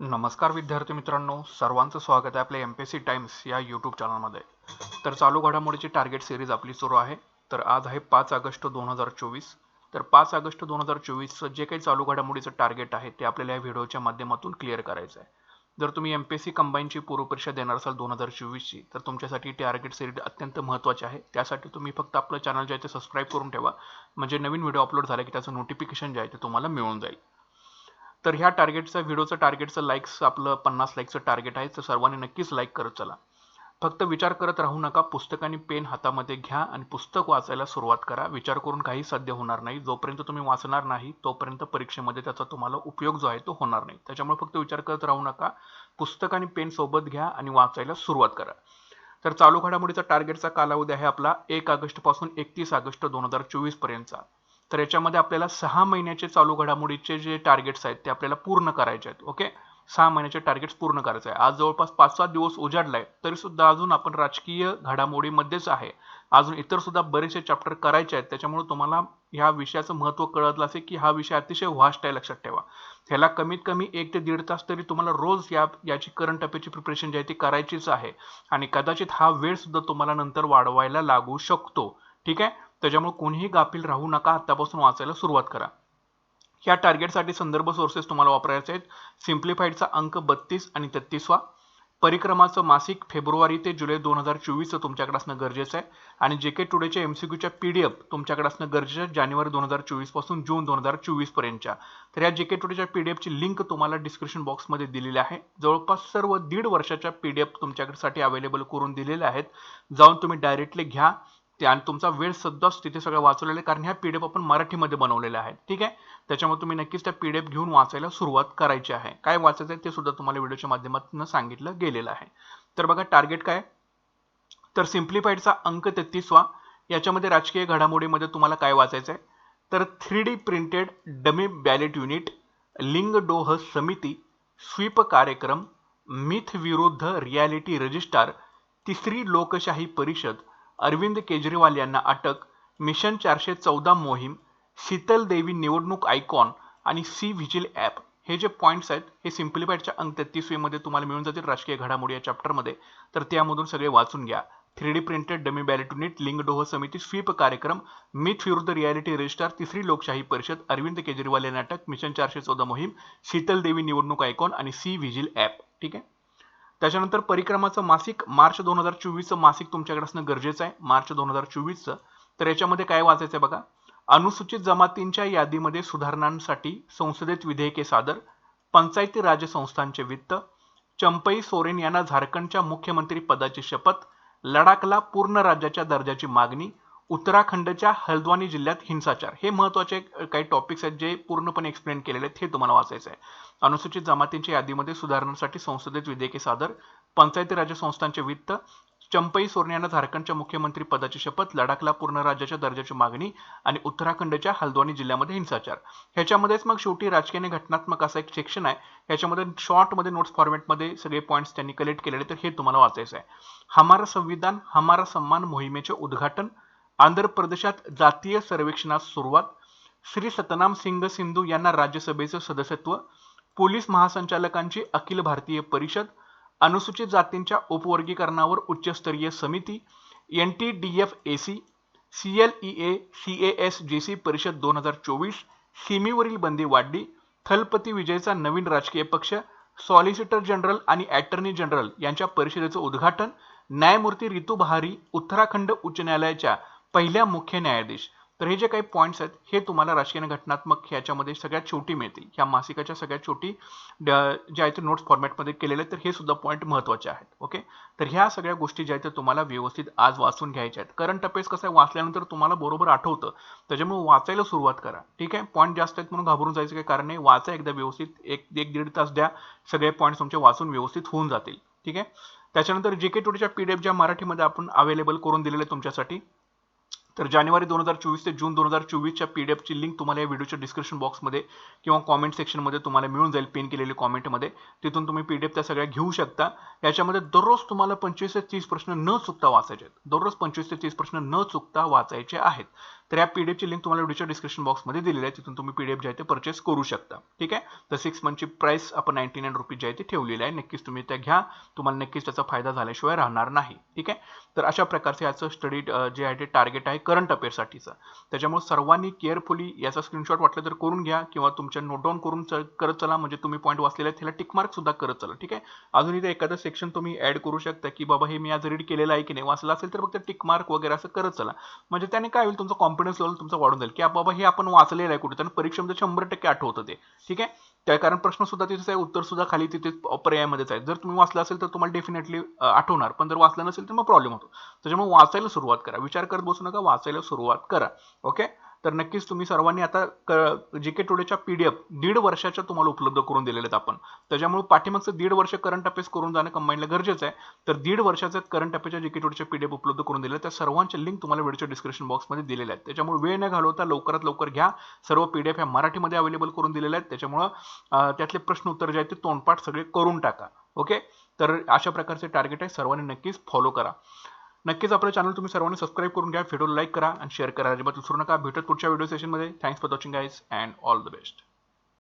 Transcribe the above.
नमस्कार विद्यार्थी मित्रांनो सर्वांचं स्वागत आहे आपल्या M P S C times या यूट्यूब चॅनलमध्ये तर चालू घडामोडीची टार्गेट सिरीज आपली सुरू आहे. तर आज आहे पाच ऑगस्ट दोन हजार चोवीस. तर पाच ऑगस्ट दोन हजार चोवीसचं जे काही चालू घडामोडीचं टार्गेट आहे ते आपल्याला या व्हिडिओच्या माध्यमातून क्लिअर करायचं आहे जर तुम्ही एम पी एस सी कंबाईनची पूर्वपरीक्षा देणार असाल दोन हजार चोवीसची तर तुमच्यासाठी टार्गेट सिरीज अत्यंत महत्त्वाची आहे. त्यासाठी तुम्ही फक्त आपलं चॅनल जे आहे ते सबस्क्राईब करून ठेवा. म्हणजे नवीन व्हिडिओ अपलोड झाला की त्याचं नोटिफिकेशन जे आहे ते तुम्हाला मिळून जाईल. तर ह्या टार्गेटचं व्हिडिओचं टार्गेटचं लाईक्स आपलं पन्नास लाईकचं टार्गेट आहे तर सर्वांनी नक्कीच लाईक करत चला. फक्त विचार करत राहू नका पुस्तक आणि पेन हातामध्ये घ्या आणि पुस्तक वाचायला सुरुवात करा. विचार करून काही साध्य होणार नाही. जोपर्यंत तुम्ही वाचणार नाही तोपर्यंत परीक्षेमध्ये त्याचा तुम्हाला उपयोग जो आहे तो होणार नाही. त्याच्यामुळे फक्त विचार करत राहू नका. पुस्तक आणि पेन सोबत घ्या आणि वाचायला सुरुवात करा. तर चालू घडामोडीचा टार्गेटचा कालावधी आहे आपला एक ऑगस्टपासून एकतीस ऑगस्ट दोन हजार चोवीस पर्यंतचा. तर याच्यामध्ये आपल्याला सहा महिन्याचे चालू घडामोडीचे जे टार्गेट्स आहेत ते आपल्याला पूर्ण करायचे आहेत ओके सहा महिन्याचे टार्गेट्स पूर्ण करायचे आहे आज जवळपास पाच सात दिवस उजाडलाय तरी सुद्धा अजून आपण राजकीय घडामोडीमध्येच आहे. अजून इतर सुद्धा बरेचसे चॅप्टर करायचे आहेत त्याच्यामुळे तुम्हाला ह्या विषयाचं महत्त्व कळतलं असेल की हा विषय अतिशय व्हास्ट आहे लक्षात ठेवा. ह्याला कमीत कमी एक ते दीड तास तरी तुम्हाला रोज या याची करंट अफेअरची प्रिपरेशन जी आहे ती करायचीच आहे. आणि कदाचित हा वेळ सुद्धा तुम्हाला नंतर वाढवायला लागू शकतो ठीक आहे? त्याच्यामुळे कोणीही गाफील राहू नका. आत्तापासून वाचायला सुरुवात करा. या टार्गेटसाठी संदर्भ सोर्सेस तुम्हाला वापरायचे आहेत. सिम्प्लिफाईडचा अंक बत्तीस आणि तेहत्तीसवा परिक्रमाचं मासिक फेब्रुवारी ते जुलै दोन हजार चोवीसचं तुमच्याकडे असणं गरजेचं आहे. आणि जे के टुडेच्या एम सी क्यूच्या पी डी एफ तुमच्याकडे असणं गरजेचं आहे जानेवारी दोन हजार चोवीसपासून जून दोन हजार चोवीसपर्यंतच्या तर या जे के टुडेच्या पी डी एफची लिंक तुम्हाला डिस्क्रिप्शन बॉक्समध्ये दिलेली आहे. जवळपास सर्व दीड वर्षाच्या पी डी एफ तुमच्याकडे अवेलेबल करून दिलेल्या आहेत. जाऊन तुम्ही डायरेक्टली घ्या. ते आणि तुमचा वेळ सुद्धा तिथे सगळं वाचवलेलं आहे कारण ह्या पी डी एफ आपण मराठीमध्ये बनवलेल्या आहेत ठीक आहे? त्याच्यामुळे तुम्ही नक्कीच त्या पी डी एफ घेऊन वाचायला सुरुवात करायची आहे. काय वाचायचं आहे ते सुद्धा तुम्हाला व्हिडिओच्या माध्यमातून सांगितलं गेलेलं आहे. तर बघा टार्गेट काय? तर सिम्प्लिफाईडचा अंक तेहतीसवा याच्यामध्ये राजकीय घडामोडीमध्ये तुम्हाला काय वाचायचं आहे? तर three D printed dummy ballot unit Lyngdoh समिती स्वीप कार्यक्रम मिथ विरुद्ध रियालिटी रजिस्टार तिसरी लोकशाही परिषद अरविंद केजरीवाल यांना अटक मिशन चारशे चौदा मोहीम शीतल देवी निवडणूक आयकॉन आणि सी व्हिजिल ॲप. हे जे पॉईंट्स आहेत हे सिम्प्लिफाईडच्या अंक तेहतीसवीमध्ये तुम्हाला मिळून जातील राजकीय घडामोडी या चॅप्टरमध्ये तर त्यामधून सगळे वाचून घ्या. Three D printed dummy ballot unit Lyngdoh समिती स्वीप कार्यक्रम मिथ विरुद्ध रियालिटी रजिस्टार तिसरी लोकशाही परिषद अरविंद केजरीवाल यांना अटक मिशन चारशे चौदा मोहीम शीतल देवी निवडणूक आयकॉन आणि सी व्हिजिल ॲप. ठीक आहे? त्याच्यानंतर परिक्रमाचं मासिक मार्च दोन हजार चोवीसचं मासिक तुमच्याकडे असणं गरजेचं आहे. मार्च दोन हजार चोवीसचं. तर याच्यामध्ये काय वाचायचं आहे बघा. अनुसूचित जमातींच्या यादीमध्ये सुधारणांसाठी संसदेत विधेयके सादर पंचायती राज संस्थांचे वित्त चंपई सोरेन यांना झारखंडच्या मुख्यमंत्री पदाची शपथ लडाखला पूर्ण राज्याच्या दर्जाची मागणी उत्तराखंडच्या हल्द्वानी जिल्ह्यात हिंसाचार. हे महत्त्वाचे काही टॉपिक्स आहेत जे पूर्णपणे एक्सप्लेन केलेले आहेत हे तुम्हाला वाचायचं आहे. अनुसूचित जमातींच्या यादीमध्ये सुधारणांसाठी संसदेत विधेयके सादर पंचायती राज्य संस्थांचे वित्त चंपई सोरेन यांना झारखंडच्या मुख्यमंत्री पदाची शपथ लडाखला पूर्ण राज्याच्या दर्जाची मागणी आणि उत्तराखंडच्या हल्द्वानी जिल्ह्यामध्ये हिंसाचार. ह्याच्यामध्येच मग शेवटी राजकीय घटनात्मक असा एक सेक्शन आहे. ह्याच्यामध्ये शॉर्टमध्ये नोट्स फॉर्मॅटमध्ये सगळे पॉईंट्स त्यांनी कलेक्ट केलेले तर हे तुम्हाला वाचायचं आहे. हमारा संविधान हमारा सम्मान मोहिमेचे उद्घाटन आंध्र प्रदेशात जातीय सर्वेक्षणास सुरुवात. श्री सतनाम सिंग सिंधू यांना राज्यसभेचं सदस्यत्व. पोलीस महासंचालकांची अखिल भारतीय परिषद. अनुसूचित जातींच्या उपवर्गीकरणावर उच्चस्तरीय समिती. N T D F A C. C L E A C A S G C परिषद दोन हजार चोवीस. सीमेवरील बंदी वाढली. थलपती विजयचा नवीन राजकीय पक्ष. सॉलिसिटर जनरल आणि अॅटर्नी जनरल यांच्या परिषदेचं उद्घाटन. न्यायमूर्ती रितू बहारी उत्तराखंड उच्च न्यायालयाच्या पहिल्या मुख्य न्यायाधीश. तर हे जे काही पॉईंट्स आहेत हे तुम्हाला राजकीय घटनात्मक ह्याच्यामध्ये सगळ्यात छोटी मिळतील. ह्या मासिकाच्या सगळ्यात छोटी ज्या आहेत नोट्स फॉर्मॅटमध्ये केलेले तर हे सुद्धा पॉईंट महत्त्वाचे आहेत. ओके तर ह्या सगळ्या गोष्टी ज्या आहेत तुम्हाला व्यवस्थित आज वाचून घ्यायच्या आहेत. करंट अफेअर्स कसं आहे वाचल्यानंतर तुम्हाला बरोबर आठवतं. त्याच्यामुळे वाचायला सुरुवात करा. ठीक आहे? पॉईंट जास्त आहेत म्हणून घाबरून जायचं काही कारण नाही. वाचा एकदा व्यवस्थित. एक एक दीड तास द्या. सगळे पॉईंट्स तुमचे वाचून व्यवस्थित होऊन जातील. ठीक आहे? त्याच्यानंतर जे के टुडेच्या पी डी एफ ज्या मराठीमध्ये आपण अवेलेबल करून दिलेले तुमच्यासाठी तर जानेवारी दोन हजार चोवीस ते जून दोन हजार चोवीसच्या पी डी एफची लिंक तुम्हाला या व्हिडिओच्या डिस्क्रिप्शन बॉक्समध्ये किंवा कॉमेंट सेक्शनमध्ये तुम्हाला मिळून जाईल पिन केलेली कॉमेंटमध्ये तिथून तुम्ही पी डी एफ त्या सगळ्या घेऊ शकता. याच्यामध्ये दररोज तुम्हाला पंचवीस ते तीस प्रश्न न चुकता वाचायचे आहेत. दररोज पंचवीस ते तीस प्रश्न न चुकता वाचायचे आहेत. तर या पीडीएफची लिंक तुम्हाला व्हिडिओच्या डिस्क्रिप्शन बॉक्समध्ये दिलेली आहे. तिथून तुम्ही पीडीएफ जे आहे ते परचेस करू शकता. ठीक आहे? तर सिक्स मंथची प्राइस आपण नाईन्टी नाईन रुपीज जे आहे ते ठेवलेली आहे. नक्कीच तुम्ही त्या घ्या. तुम्हाला नक्कीच त्याचा फायदा झाल्याशिवाय राहणार नाही. ठीक आहे? तर अशा प्रकारचे याचं स्टडी जे आहे ते टार्गेट आहे करंट अफेअरसाठीचं त्याच्यामुळे सर्वांनी केअरफुली याचा स्क्रीनशॉट वाटलं तर करून घ्या किंवा तुमच्या नोट डाऊन करून च- करत चला. म्हणजे तुम्ही पॉईंट वाचलेले आहे त्याला टिकमार्क सुद्धा करत चला. ठीक आहे? अजून इथे एखादं सेक्शन तुम्ही ऍड करू शकता की बाबा हे मी आज रीड केलेलं आहे की नाही? वाचलं असेल तर फक्त टिक मार्क वगैरे असं करत चला. म्हणजे त्याने काय होईल? तुमचं कॉम्प कॉन्फिडन्स लेवल तुमचा वाढून जाईल. की बाबा हे आपण वाचलेलं आहे कुठे तर परीक्षेमध्ये शंभर टक्के आठवतं ते ठीक आहे? त्या कारण प्रश्न सुद्धा तिथेच आहे उत्तर सुद्धा खाली तिथे पर्यायामध्येच आहे जर तुम्ही वाचलं असेल तर तुम्हाला डेफिनेटली आठवणार. पण जर वाचलं नसेल तर मग प्रॉब्लेम होतो. त्याच्यामुळे वाचायला सुरुवात करा. विचार करत बसू नका वाचायला सुरुवात करा. ओके तर नक्कीच तुम्ही सर्वांनी आता जी के टुडेच्या एफ दीड वर्षाच्या तुम्हाला उपलब्ध करून दिलेले आहेत आपण. त्याच्यामुळे पाठीमागचं दीड वर्ष करंट अफेअर्स करून जाणं कंबाईनला गरजेचं आहे. तर दीड वर्षाचं करंट अफेअरच्या जी के टुडेच्या एफ उपलब्ध करून दिले त्या सर्वांचे लिंक तुम्हाला व्हिडिओच्या डिस्क्रिप्शन बॉक्समध्ये दिलेले आहेत. त्याच्यामुळे वेळ न घालवता लवकरात लवकर घ्या. सर्व पी डी एफ ह्या मराठीमध्ये अवेलेबल करून दिलेले आहेत. त्याच्यामुळं त्यातले प्रश्न उत्तर जे आहेत ते तोंडपाठ सगळे करून टाका. ओके तर अशा प्रकारचे टार्गेट आहे. सर्वांनी नक्कीच फॉलो करा. नक्कीच आपलं चॅनल तुम्ही सर्वांनी सबस्क्राईब करून घ्या व्हिडिओ लाईक करा आणि शेअर करा. अजिबात विसरू नका. भेटत पुढच्या व्हिडिओ सेशनमध्ये thanks for watching guys and all the best